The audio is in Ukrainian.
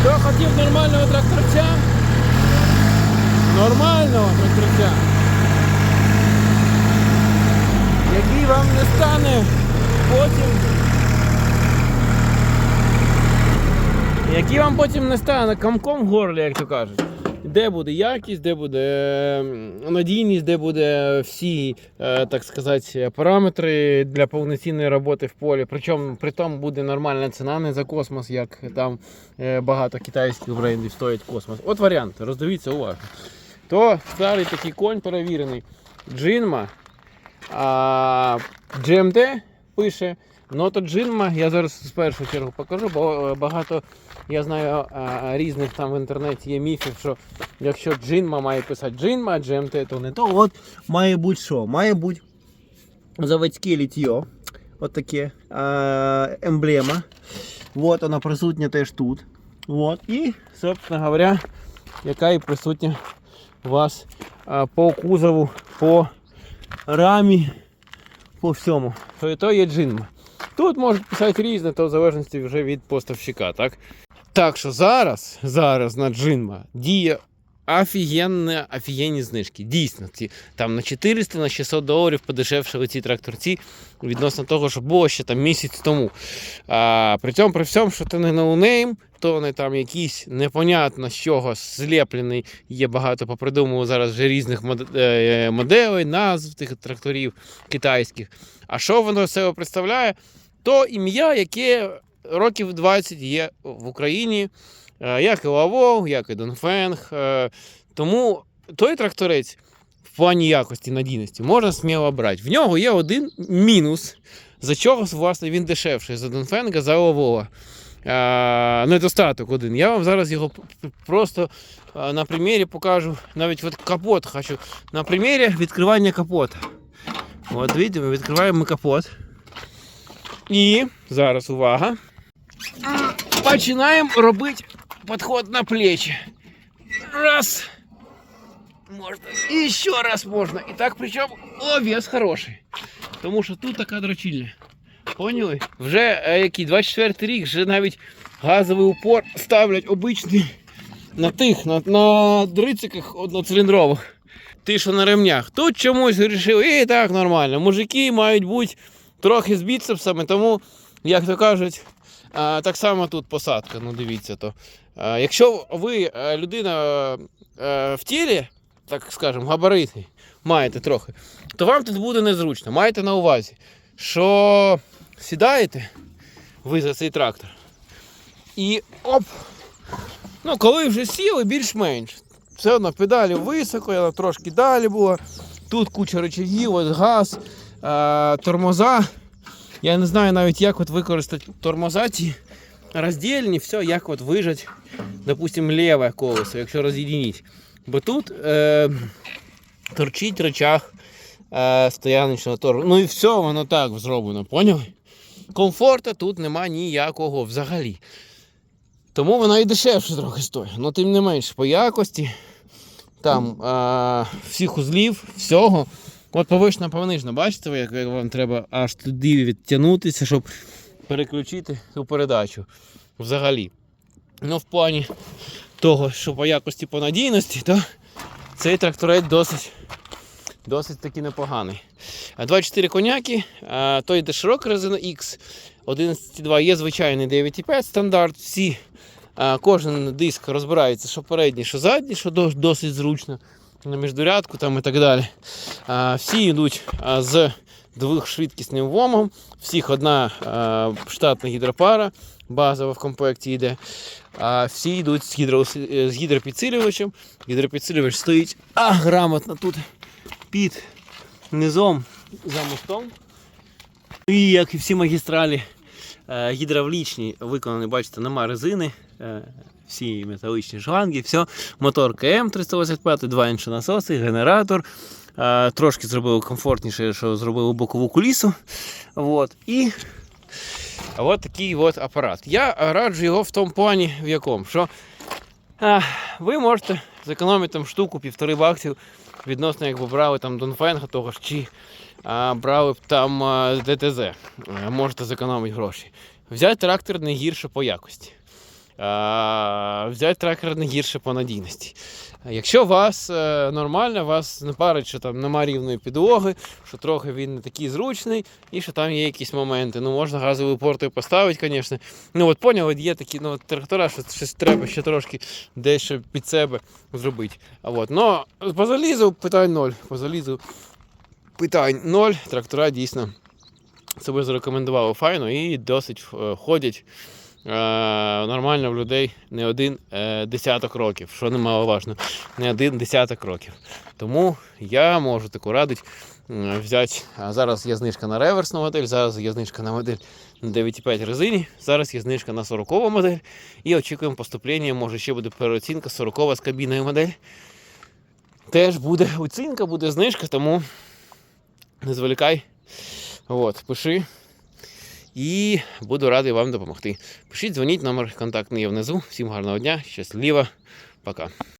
Хто хотів нормального тракторця? Нормального тракторця. Який вам не стане потім. Який вам потім не стане комком в горлі, як то кажуть. Де буде якість, де буде е, надійність, де буде всі, е, так сказати, параметри для повноцінної роботи в полі. Причому при тому буде нормальна ціна, не за космос, як там е, багато китайських брендів стоять космос. От варіант, роздивіться уважно. То старий такий конь перевірений. Джинма. GMT пише. Ну то Джинма, я зараз в першу чергу покажу, бо е, багато я знаю різних там в інтернеті є міфів, що якщо Джинма має писати Джинма, GMT, то не то. От має бути що? Має бути заводське літьо. От таке а, емблема. От вона присутня теж тут. От. І, собственно говоря, яка і присутня у вас а, по кузову, по рамі, по всьому. То і то є джинма. Тут можуть писати різне, то в залежності вже від поставщика, так? Так що зараз, зараз на джинма діє офігенна, офігенні знижки. Дійсно, ці там на 400 на 600 доларів подешевшили ці тракторці відносно того, що було ще там місяць тому. А, при цьому при всьому, що це не ноунейм, то не там якийсь непонятно з чого злеплений. Є багато попридумували зараз вже різних е, моделей, назв тих тракторів китайських. А що воно себе представляє? То ім'я, яке років 20 є в Україні, е, як і Лавол, як і Донфенг. е, Тому той тракторець в плані якості надійності можна сміло брати. В нього є один мінус, за чого власне він дешевший за Донфенга, за Лавола. Е, Недостаток один. Я вам зараз його просто на примірі покажу. Навіть от капот хочу. На примірі відкривання капота. От ми відкриваємо капот. І зараз увага. Починаємо робити підход на плечі. Раз. Можна. І ще раз можна. І так причому о, вес хороший. Тому що тут така дрочильня. Поняли? Вже е, який 24 рік, вже навіть газовий упор ставлять обичний на тих, на, на дрициках одноциліндрових. Ті, що на ремнях. Тут чомусь вирішили, і так нормально. Мужики мають бути трохи з біцепсами, тому, як то кажуть, так само тут посадка. Ну, дивіться то. Якщо ви е, людина е, в тілі, так скажемо, габаритний, маєте трохи, то вам тут буде незручно. Маєте на увазі, що сідаєте ви за цей трактор. І оп! Ну, коли вже сіли, більш-менш. Все одно педалі високо, вона трошки далі була. Тут куча речагів, от газ, е, тормоза. Я не знаю навіть, як от використати тормоза ці роздільні, все, як от вижать, допустим, ліве колесо, якщо роз'єдиніть. Бо тут е, торчить речах е, стояночного торгу. Ну і все, воно так зроблено, поняли? Комфорту тут нема ніякого взагалі. Тому вона і дешевше трохи стоїть. Ну, тим не менш, по якості, там е, всіх узлів, всього. От повишна понижна, бачите, як, вам треба аж туди відтягнутися, щоб переключити ту передачу. Взагалі. Ну, в плані того, що по якості по надійності, то цей тракторець досить, досить таки непоганий. 24 коняки, а, то йде широка резина X 11,2 є звичайний 9,5 стандарт. Всі, кожен диск розбирається, що передній, що задній, що досить зручно на міждурядку там і так далі. А, всі йдуть з двохшвидкісним вомом, всіх одна а, штатна гідропара, базова в комплекті йде. А всі йдуть з, гідро, з гідропідсилювачем. Гідропідсилювач стоїть а, грамотно тут під низом за мостом. І як і всі магістралі гідравлічні, виконані, бачите, нема резини. е, Всі металічні шланги, все. Мотор КМ 385, два інші насоси, генератор. Е, Трошки зробили комфортніше, що зробили бокову кулісу. От. І от такий от апарат. Я раджу його в тому плані, в якому, що ви можете зекономити там штуку півтори баксів відносно, якби брали там Донфенга того ж, чи а, брали б там а, ДТЗ. А, Можете зекономити гроші. Взяти трактор не гірше по якості. Взяти трекер не гірше по надійності. Якщо вас е, нормально, вас не парить, що там нема рівної підлоги, що трохи він не такий зручний, і що там є якісь моменти. Ну, можна газовою портою поставити, звісно. Ну, от поняв, от є такі ну, трактора, що щось треба ще трошки дещо під себе зробити. А от. Но по залізу питань ноль. По залізу питань ноль. Трактора дійсно себе зарекомендували файно і досить е, ходять нормально в людей не один е, десяток років, що немаловажно, не один десяток років. Тому я можу таку радити е, взяти. Зараз є знижка на реверсну модель, зараз є знижка на модель на 9,5 резині, зараз є знижка на 40 модель. І очікуємо поступлення, може ще буде переоцінка 40 з кабіною модель. Теж буде оцінка, буде знижка, тому не зволікай. От, пиши. І буду радий вам допомогти. Пишіть, дзвоніть, номер контактний є внизу. Всім гарного дня, щасливо, пока.